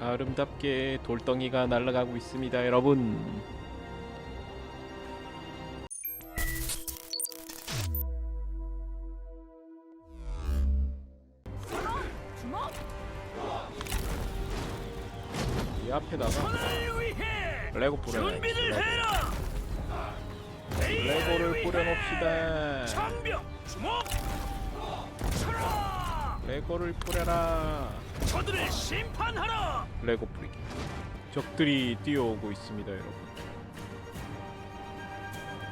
아름답게 돌덩이가 날아가고 있습니다, 여러분. 이 앞에다가 레고 뿌려. 준비를 해라. 레고를 뿌려놓읍시다. 레고를 뿌려라. 저들을 심판하라. 레고 뿌리기. 적들이 뛰어오고 있습니다, 여러분.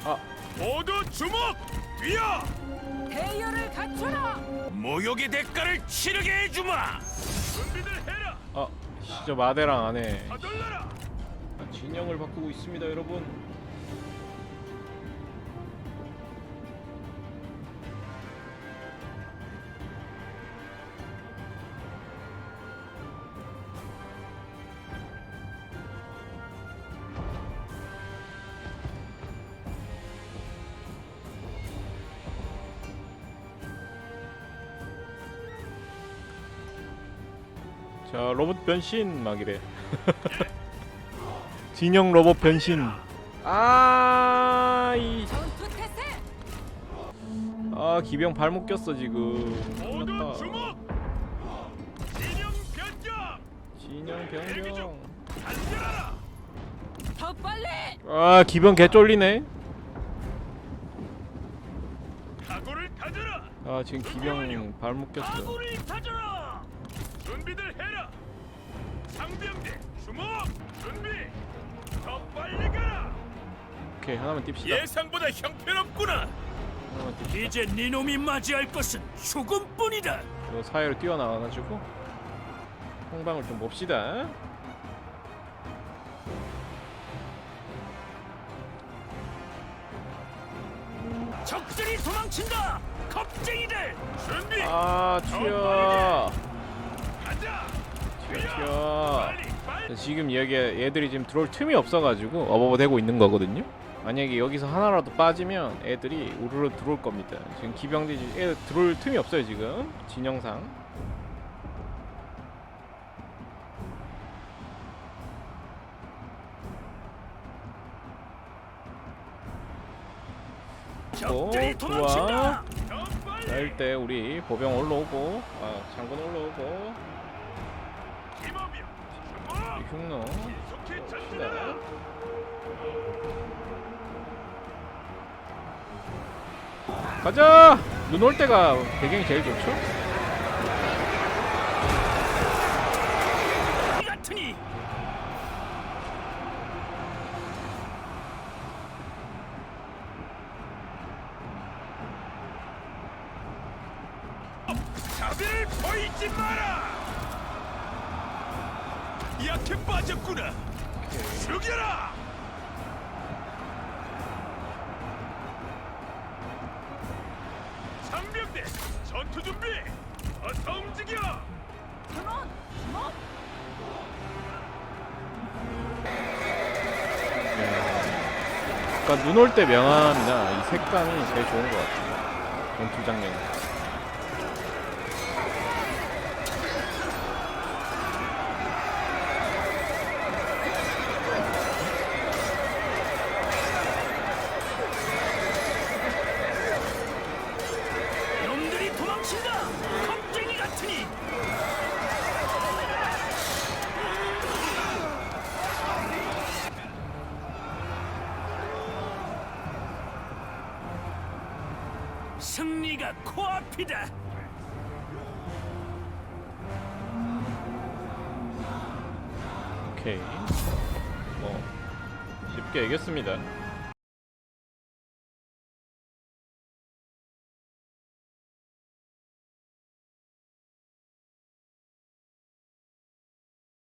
아, 모두 주먹 뛰어. 대열을 갖춰라. 모욕의 대가를 치르게 해주마. 준비들 해라. 아, 진짜 마대랑 안 해. 서둘러라. 아, 진영을 바꾸고 있습니다, 여러분. 자, 로봇 변신 막 이래. 진영 로봇 변신. 아, 이, 전투 태세. 아 기병 발목 꼈어 지금. 큰일났다. 주먹. 진영 변경. 더 빨리. 아 기병 개 쫄리네. 아 지금 기병 발목 꼈어. 준비들 해라. 상병대 주먹 준비. 더 빨리 가라. 오케이 하나만 띱시다. 예상보다 형편없구나. 하나만 띱시다. 이제 네 놈이 맞이할 것은 죽음뿐이다. 이거 사이로 뛰어나와가지고 홍방을 좀 봅시다. 적들이 도망친다. 겁쟁이들 준비. 아 튀어. 튀어. 지금 여기 애들이 지금 들어올 틈이 없어가지고 어버버대고 있는 거거든요. 만약에 여기서 하나라도 빠지면 애들이 우르르 들어올 겁니다. 지금 기병들이 지금 애 들어올 틈이 없어요 지금 진영상. 오. 더 빨리. 자, 때 우리 보병 올라오고 아 장군 올라오고. 속히 전진하라. 가자 눈 올 때가 배경이 제일 좋죠? 자비를 보이지 마라. 약해 빠졌구나. 죽여라. 상병대 전투 준비. 어서 움직여. 주먹. 그러니까 눈 올 때 명암이나 이 색감이 제일 좋은 것 같아요 전투 장면 승리가 코앞이다. 오케이 뭐 쉽게 이겼습니다